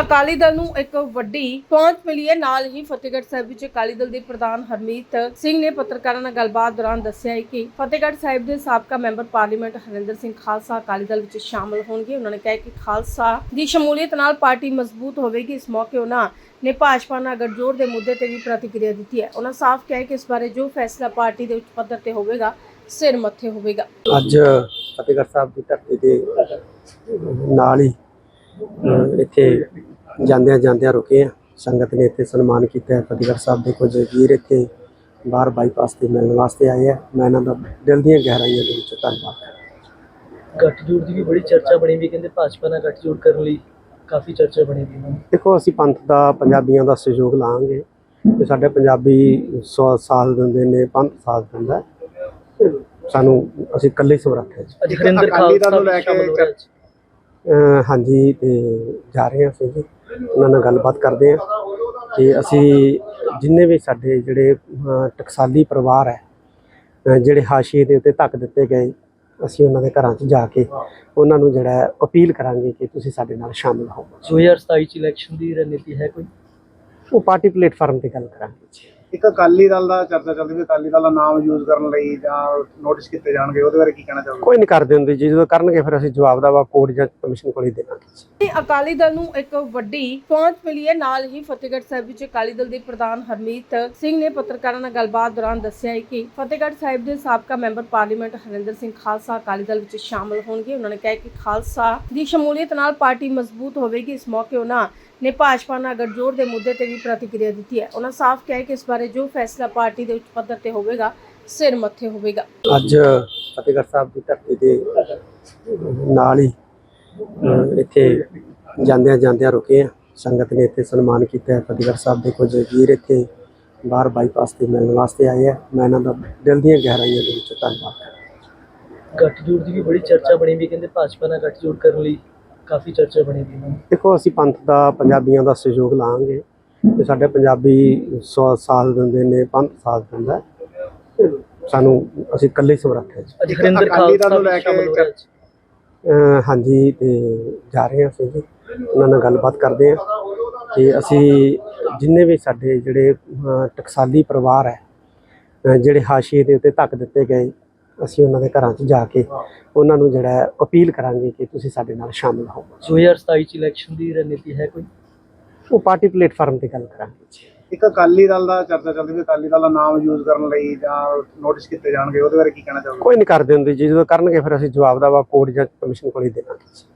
ਅਕਾਲੀ ਦਲ ਨੂੰ ਇੱਕ ਵੱਡੀ ਪਹੁੰਚ ਮਿਲੀ ਹੈ। ਨਾਲ ਹੀ ਫਤਿਹਗੜ੍ਹ ਸਾਹਿਬ ਵਿੱਚ ਅਕਾਲੀ ਦਲ ਦੇ ਪ੍ਰਧਾਨ ਹਰਮੀਤ ਸਿੰਘ ਨੇ ਪੱਤਰਕਾਰਾਂ ਨਾਲ ਗੱਲਬਾਤ ਦੌਰਾਨ ਦੱਸਿਆ ਹੈ ਕਿ ਫਤਿਹਗੜ੍ਹ ਸਾਹਿਬ ਦੇ ਸਾਬਕਾ ਮੈਂਬਰ ਪਾਰਲੀਮੈਂਟ ਹਰਿੰਦਰ ਸਿੰਘ ਖਾਲਸਾ ਅਕਾਲੀ ਦਲ ਵਿੱਚ ਸ਼ਾਮਲ ਹੋਣਗੇ। ਉਹਨਾਂ ਨੇ ਕਿਹਾ ਕਿ ਖਾਲਸਾ ਦੀ ਸ਼ਮੂਲੀਅਤ ਨਾਲ ਪਾਰਟੀ ਮਜ਼ਬੂਤ ਹੋਵੇਗੀ। ਇਸ ਮੌਕੇ ਉਹਨਾਂ ਨੇ ਭਾਜਪਾ ਨਾਲ ਗੱਠਜੋੜ ਦੇ ਮੁੱਦੇ ਤੇ ਵੀ ਪ੍ਰਤੀਕਿਰਿਆ ਦਿੱਤੀ ਹੈ। ਉਹਨਾਂ ਸਾਫ਼ ਕਿਹਾ ਕਿ ਇਸ ਬਾਰੇ ਜੋ ਫੈਸਲਾ ਪਾਰਟੀ ਦੇ ਉੱਚ ਪੱਧਰ ਤੇ ਹੋਵੇਗਾ, ਸਿਰ ਮੱਥੇ ਹੋਵੇਗਾ। ਅੱਜ ਫਤਿਹਗੜ੍ਹ ਸਾਹਿਬ ਦੀ ਧਰਤੀ ਦੇ ਨਾਲ ਹੀ ਇੱਥੇ ਜਾਂਦਿਆਂ ਜਾਂਦਿਆਂ ਰੁਕੇ ਆ ਸੰਗਤ ਨੇ ਇੱਥੇ ਸਨਮਾਨ ਕੀਤਾ ਹੈ। ਫਤਿਹਗੜ੍ਹ ਸਾਹਿਬ ਦੇ ਕੁਝ ਵੀਰ ਇੱਥੇ ਬਾਹਰ ਬਾਈਪਾਸ ਤੇ ਮਿਲਣ ਵਾਸਤੇ ਆਏ ਆ। ਮੈਂ ਇਹਨਾਂ ਦਾ ਦਿਲ ਦੀਆਂ ਗਹਿਰਾਈਆਂ ਦੇ ਵਿੱਚ ਧੰਨਵਾਦ ਕਰਦਾ ਗੱਠਜੋੜ ਦੀ ਵੀ ਬੜੀ ਚਰਚਾ ਬਣੀ ਵੀ ਕਹਿੰਦੇ ਭਾਜਪਾ ਨਾਲ ਗੱਠਜੋੜ ਕਰਨ ਲਈ ਕਾਫੀ ਚਰਚਾ ਬਣੀ ਵੀ ਦੇਖੋ ਅਸੀਂ ਪੰਥ ਦਾ ਪੰਜਾਬੀਆਂ ਦਾ ਸਹਿਯੋਗ ਲਾਂਗੇ। ਤੇ ਸਾਡੇ ਪੰਜਾਬੀ ਸੌ ਸਾਲ ਦਿੰਦੇ ਨੇ ਪੰਥ ਸਾਥ ਦਿੰਦਾ ਸਾਨੂੰ ਅਸੀਂ ਇਕੱਲੇ ਸਮਰੱਥ ਹਾਂ ਜੀ। ਅੱਜ ਹਰਿੰਦਰ ਖਾਲਸਾ ਨੂੰ ਲੈ ਕੇ ਹਾਂਜੀ ਤੇ ਜਾ ਰਹੇ ਹਾਂ ਅਸੀਂ ਜੀ। ਉਹਨਾਂ ਨਾਲ ਗੱਲਬਾਤ ਕਰਦੇ ਹਾਂ। ਕਿ ਅਸੀਂ ਜਿੰਨੇ ਵੀ ਸਾਡੇ ਜਿਹੜੇ ਟਕਸਾਲੀ ਪਰਿਵਾਰ ਹੈ ਜਿਹੜੇ ਹਾਸ਼ੀਏ ਦੇ ਉੱਤੇ ਧੱਕ ਦਿੱਤੇ ਗਏ ਅਸੀਂ ਉਹਨਾਂ ਦੇ ਘਰਾਂ 'ਚ ਜਾ ਕੇ ਉਹਨਾਂ ਨੂੰ ਜਿਹੜਾ ਅਪੀਲ ਕਰਾਂਗੇ ਕਿ ਤੁਸੀਂ ਸਾਡੇ ਨਾਲ ਸ਼ਾਮਿਲ ਹੋਵੋ। 2027 ਚ ਇਲੈਕਸ਼ਨ ਦੀ ਰਣਨੀਤੀ ਹੈ ਕੋਈ? ਉਹ ਪਾਰਟੀ ਪਲੇਟਫਾਰਮ ਤੇ ਗੱਲ ਕਰਾਂਗੇ ਜੀ। ਇੱਕ ਅਕਾਲੀ ਦਲ ਦਾ ਚਰਚਾ ਚੱਲਦੀ ਵੀ ਅਕਾਲੀ ਦਲ ਦਾ ਨਾਮ ਯੂਜ਼ ਕਰਨ ਲਈ ਜਾਂ ਨੋਟਿਸ ਕੀਤੇ ਜਾਣਗੇ ਉਹਦੇ ਬਾਰੇ ਕੀ ਕਹਿਣਾ ਚਾਹੋਗੇ? ਕੋਈ ਨਹੀਂ ਕਰਦੇ ਹੁੰਦੇ ਜੀ ਜਦੋਂ ਕਰਨਗੇ ਫਿਰ ਅਸੀਂ ਜਵਾਬ ਦਾ ਵਾ ਕੋਰਟ ਜਾਂ ਕਮਿਸ਼ਨ ਕੋਲ ਹੀ ਦੇਵਾਂਗੇ ਜੀ। ਅਕਾਲੀ ਦਲ ਨੂੰ ਇੱਕ ਵੱਡੀ ਪਹੁੰਚ ਮਿਲੀ ਹੈ। ਨਾਲ ਹੀ ਫਤਿਹਗੜ੍ਹ ਸਾਹਿਬ ਵਿੱਚ ਅਕਾਲੀ ਦਲ ਦੇ ਪ੍ਰਧਾਨ ਹਰਮੀਤ ਸਿੰਘ ਨੇ ਪੱਤਰਕਾਰਾਂ ਨਾਲ ਗੱਲਬਾਤ ਦੌਰਾਨ ਦੱਸਿਆ ਹੈ ਕਿ ਫਤਿਹਗੜ੍ਹ ਸਾਹਿਬ ਦੇ ਸਾਬਕਾ ਮੈਂਬਰ ਪਾਰਲੀਮੈਂਟ ਹਰਿੰਦਰ ਸਿੰਘ ਖਾਲਸਾ ਅਕਾਲੀ ਦਲ ਵਿੱਚ ਸ਼ਾਮਲ ਹੋਣਗੇ। ਉਹਨਾਂ ਨੇ ਕਿਹਾ ਕਿ ਖਾਲਸਾ ਦੀ ਸ਼ਮੂਲੀਅਤ ਨਾਲ ਪਾਰਟੀ ਮਜ਼ਬੂਤ ਹੋਵੇਗੀ। ਇਸ ਮੌਕੇ ਉਹਨਾਂ ਨੇ ਭਾਜਪਾ ਨਾਲ ਗੱਠਜੋੜ ਦੇ ਮੁੱਦੇ ਤੇ ਵੀ ਪ੍ਰਤੀਕਿਰਿਆ ਦਿੱਤੀ ਹੈ ਉਹਨਾਂ ਸਾਫ਼ ਕਿਹਾ ਕਿ ਇਸ ਬਾਰੇ ਜੋ ਫੈਸਲਾ ਪਾਰਟੀ ਦੇ ਉੱਚ ਪੱਧਰ ਤੇ ਹੋਵੇਗਾ ਸਿਰ ਮੱਥੇ ਹੋਵੇਗਾ। ਅੱਜ ਫਤਿਹਗੜ੍ਹ ਸਾਹਿਬ ਦੀ ਧਰਤੀ ਦੇ ਨਾਲ ਹੀ ਇੱਥੇ ਜਾਂਦਿਆਂ ਜਾਂਦਿਆਂ ਰੁਕੇ ਆ ਸੰਗਤ ਨੇ ਇੱਥੇ ਸਨਮਾਨ ਕੀਤਾ ਹੈ। ਫਤਿਹਗੜ੍ਹ ਸਾਹਿਬ ਦੇ ਕੁਝ ਵੀਰ ਇੱਥੇ ਬਾਹਰ ਬਾਈਪਾਸ ਤੇ ਮਿਲਣ ਵਾਸਤੇ ਆਏ ਆ ਮੈਂ ਇਹਨਾਂ ਦਾ ਦਿਲ ਦੀਆਂ ਗਹਿਰਾਈਆਂ ਦੇ ਵਿੱਚ ਧੰਨਵਾਦ ਕਰਦਾ ਗੱਠਜੋੜ ਦੀ ਵੀ ਬੜੀ ਚਰਚਾ ਬਣੀ ਵੀ ਕਹਿੰਦੇ ਭਾਜਪਾ ਨਾਲ ਗੱਠਜੋੜ ਕਰਨ ਲਈ। ਕਾਫੀ ਚਰਚਾ ਬਣੀ ਵੀ ਉਹਨਾਂ ਦੇਖੋ ਅਸੀਂ ਪੰਥ ਦਾ ਪੰਜਾਬੀਆਂ ਦਾ ਸਹਿਯੋਗ ਲਾਂਗੇ ਤੇ ਸਾਡੇ ਪੰਜਾਬੀ ਸੌ ਸਾਲ ਦਿੰਦੇ ਨੇ ਪੰਥ ਸਾਥ ਦਿੰਦਾ। ਤੇ ਸਾਨੂੰ ਅਸੀਂ ਇਕੱਲੇ ਸਮਰੱਥ ਹਾਂ ਜੀ। ਅੱਜ ਦਲ ਖਾਲਸਾ ਨੂੰ ਲੈ ਕੇ ਹਾਂਜੀ ਤੇ ਜਾ ਰਹੇ ਹਾਂ ਅਸੀਂ ਜੀ ਉਹਨਾਂ ਨਾਲ ਗੱਲਬਾਤ ਕਰਦੇ ਹਾਂ ਕਿ ਅਸੀਂ ਜਿੰਨੇ ਵੀ ਸਾਡੇ ਜਿਹੜੇ ਟਕਸਾਲੀ ਪਰਿਵਾਰ ਹੈ ਜਿਹੜੇ ਹਾਸ਼ੀਏ ਦੇ ਉੱਤੇ ਧੱਕ ਦਿੱਤੇ ਗਏ ਅਸੀਂ ਉਹਨਾਂ ਦੇ ਘਰਾਂ 'ਚ ਜਾ ਕੇ ਉਹਨਾਂ ਨੂੰ ਜਿਹੜਾ ਅਪੀਲ ਕਰਾਂਗੇ ਕਿ ਤੁਸੀਂ ਸਾਡੇ ਨਾਲ ਸ਼ਾਮਿਲ ਹੋਵੋ 2027 ਚ ਇਲੈਕਸ਼ਨ ਦੀ ਰਣਨੀਤੀ ਹੈ ਕੋਈ? ਉਹ ਪਾਰਟੀ ਪਲੇਟਫਾਰਮ ਤੇ ਗੱਲ ਕਰਾਂਗੇ ਜੀ। ਇੱਕ ਅਕਾਲੀ ਦਲ ਦਾ ਚਰਚਾ ਚੱਲਦੀ ਵੀ ਅਕਾਲੀ ਦਲ ਦਾ ਨਾਮ ਯੂਜ਼ ਕਰਨ ਲਈ ਜਾਂ ਨੋਟਿਸ ਕੀਤੇ ਜਾਣਗੇ ਉਹਦੇ ਬਾਰੇ ਕੀ ਕਹਿਣਾ ਚਾਹੋਗੇ? ਕੋਈ ਨਹੀਂ ਕਰਦੇ ਹੁੰਦੇ ਜੀ। ਜਦੋਂ ਕਰਨਗੇ ਫਿਰ ਅਸੀਂ ਜਵਾਬ ਦਾ ਵਾ ਕੋਰਟ ਜਾਂ ਕਮਿਸ਼ਨ ਕੋਲ ਹੀ ਦੇਵਾਂਗੇ ਜੀ।